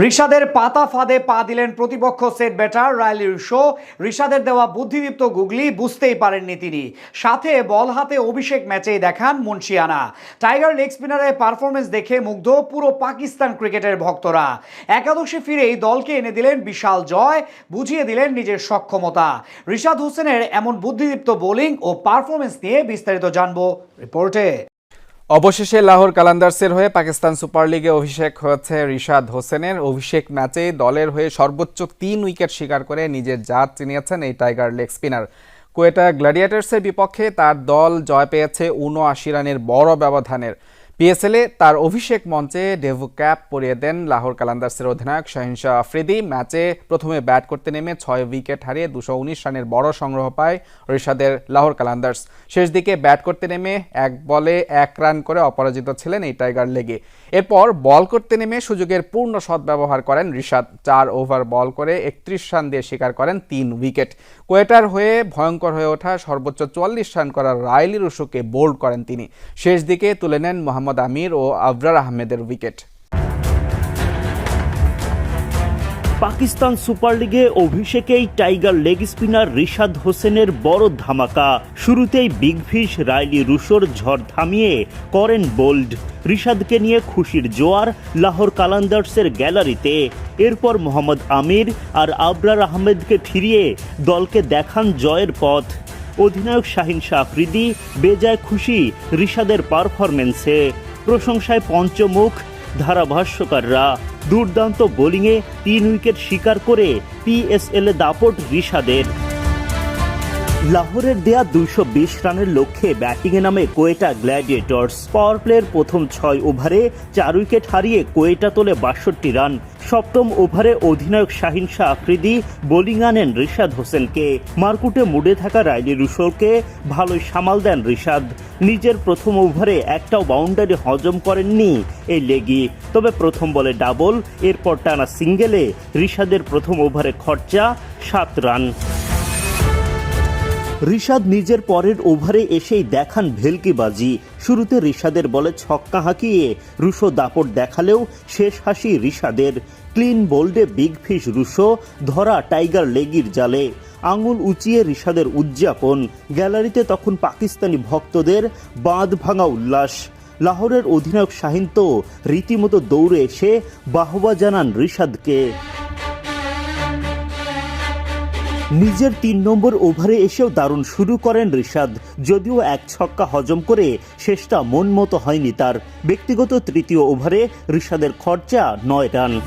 ঋষাদের পাতা ফাঁদে পা দিলেন প্রতিপক্ষ সেট ব্যাটার রায়লির শো। ঋষাদের দেওয়া বুদ্ধিদীপ্ত গুগলি বুঝতেই পারেননি তিনি। সাথে বল হাতে অভিষেক ম্যাচেই দেখান মুন্সিয়ানা। টাইগার লেগ স্পিনারের পারফরমেন্স দেখে মুগ্ধ পুরো পাকিস্তান ক্রিকেটের ভক্তরা। একাদশে ফিরেই দলকে এনে দিলেন বিশাল জয়, বুঝিয়ে দিলেন নিজের সক্ষমতা। রিশাদ হোসেনের এমন বুদ্ধিদীপ্ত বোলিং ও পারফরমেন্স নিয়ে বিস্তারিত জানব রিপোর্টে। অবশেষে লাহোর কালান্দার্সের হয়ে পাকিস্তান সুপার লিগে অভিষেক হয়েছে রিশাদ হোসেনের। অভিষেক ম্যাচে দলের হয়ে সর্বোচ্চ তিন উইকেট শিকার করে নিজের জাত চিনিয়েছেন এই টাইগার লেগ স্পিনার। কোয়েটা গ্ল্যাডিয়েটার্সের বিপক্ষে তার দল জয় পেয়েছে উনআশি রানের বড় ব্যবধানের। পিএসএলে তার অভিষেক মঞ্চে ডেভু ক্যাপ পরিয়ে দেন লাহোর কালান্দার্সের অধিনায়ক শাহিনশাহ আফ্রিদি। ম্যাচে প্রথমে ব্যাট করতে নেমে ছয় উইকেট হারিয়ে দুশো উনিশ রানের বড় সংগ্রহ পায় ঋষাদের লাহোর কালান্দার্স। শেষ দিকে ব্যাট করতে নেমে এক বলে এক রান করে অপরাজিত ছিলেন এই টাইগার লেগে। এরপর বল করতে নেমে সুযোগের পূর্ণ সদ্ব্যবহার করেন ঋষাদ চার ওভার বল করে একত্রিশ রান দিয়ে শিকার করেন তিন উইকেট। কোয়েটার হয়ে ভয়ঙ্কর হয়ে ওঠা সর্বোচ্চ চুয়াল্লিশ রান করা রাইলি রুশুকে বোল্ড করেন তিনি। শেষ দিকে তুলে নেন মোহাম্মদ আমির ও আবরার আহমেদের উইকেট। পাকিস্তান সুপার লিগে অভিষেকেই টাইগার লেগ স্পিনার রিশাদ হোসেনের বড় ধামাকা। শুরুতেই বিগ ফিশ রাইলি রুশোর ঝড় থামিয়ে করেন বোল্ড। রিশাদকে নিয়ে খুশির জোয়ার লাহোর কালান্দার্সের গ্যালারিতে। এরপর মোহাম্মদ আমির আর আবরার আহমেদকে ফিরিয়ে দলকে দেখান জয়ের পথ। অধিনায়ক শাহিন শাহ আফ্রিদি বেজায় খুশি ঋষাদের পারফরমেন্সে প্রশংসায় পঞ্চমুখ ধারাভাষ্যকাররা। দুর্দান্ত বোলিংয়ে তিন উইকেট শিকার করে পিএসএল দাপট রিশাদের। লাহোরের দেয়া দুইশো বিশ রানের লক্ষ্যে ব্যাটিংয়ে নামে কোয়েটা গ্ল্যাডিয়েটর্স। পাওয়ার প্লের প্রথম ছয় ওভারে চার উইকেট হারিয়ে কোয়েটা তোলে বাষট্টি রান। সপ্তম ওভারে অধিনায়ক শাহিন শাহ আফ্রিদি, বোলিং আনেন রিশাদ হোসেনকে। মারকুটে মুডে থাকা রাইলি রুশোলকে ভালোই সামাল দেন রিশাদ। নিজের প্রথম ওভারে একটাও বাউন্ডারি হজম করেননি এই লেগি। তবে প্রথম বলে ডাবল, এরপর টানা সিঙ্গেলে রিশাদের প্রথম ওভারে খরচা সাত রান। রিশাদ নিজের পরের ওভারে এসেই দেখান ভেলকিবাজি। শুরুতে রিশাদের বলে ছক্কা হাঁকিয়ে রুশো দাপট দেখালেও শেষ হাসি রিশাদের। ক্লিন বোল্ডে বিগ ফিশ রুশো, ধরা টাইগার লেগির জালে। আঙুল উঁচিয়ে রিশাদের উদযাপন। গ্যালারিতে তখন পাকিস্তানি ভক্তদের বাঁধ ভাঙা উল্লাস। লাহোরের অধিনায়ক শাহিন তো রীতিমতো দৌড়ে এসে বাহবা জানান রিশাদকে। নিজের তিন নম্বর ওভারে এসেও দারুণ শুরু করেন ঋষাদ যদিও এক ছক্কা হজম করে শেষটা মন মতো হয়নি তার। ব্যক্তিগত তৃতীয় ওভারে ঋষাদের খরচা নয় রান।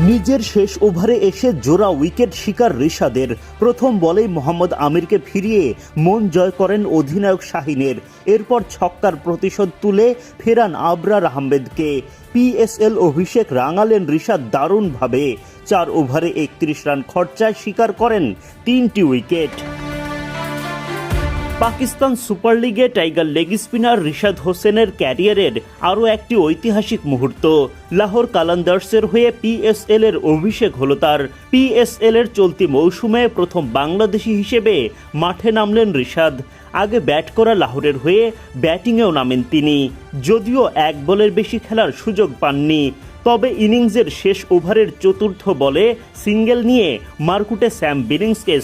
নিজের শেষ ওভারে এসে জোড়া উইকেট শিকার ঋষাদের প্রথম বলেই মোহাম্মদ আমিরকে ফিরিয়ে মন জয় করেন অধিনায়ক শাহিনের। এরপর ছক্কার প্রতিশোধ তুলে ফেরান আবরার আহমেদকে। পিএসএল অভিষেক রাঙালেন ঋষাদ দারুণভাবে। চার ওভারে একত্রিশ রান খরচায় শিকার করেন তিনটি উইকেট। পাকিস্তান সুপার লিগে টাইগার লেগ স্পিনার রিশাদ হোসেনের ক্যারিয়ারের আরও একটি ঐতিহাসিক মুহূর্ত। লাহোর কালান্দার্সের হয়ে পিএসএল এর অভিষেক হলো তার। পিএসএল এর চলতি মৌসুমে প্রথম বাংলাদেশি হিসেবে মাঠে নামলেন রিশাদ। আগে ব্যাট করা লাহোরের হয়ে ব্যাটিংয়েও নামেন তিনি। যদিও এক বলের বেশি খেলার সুযোগ পাননি, তবে ইনিংসের শেষ ওভারের চতুর্থ বলে সিঙ্গেল নিয়ে মার্কুটে স্যাম বিলিংসকে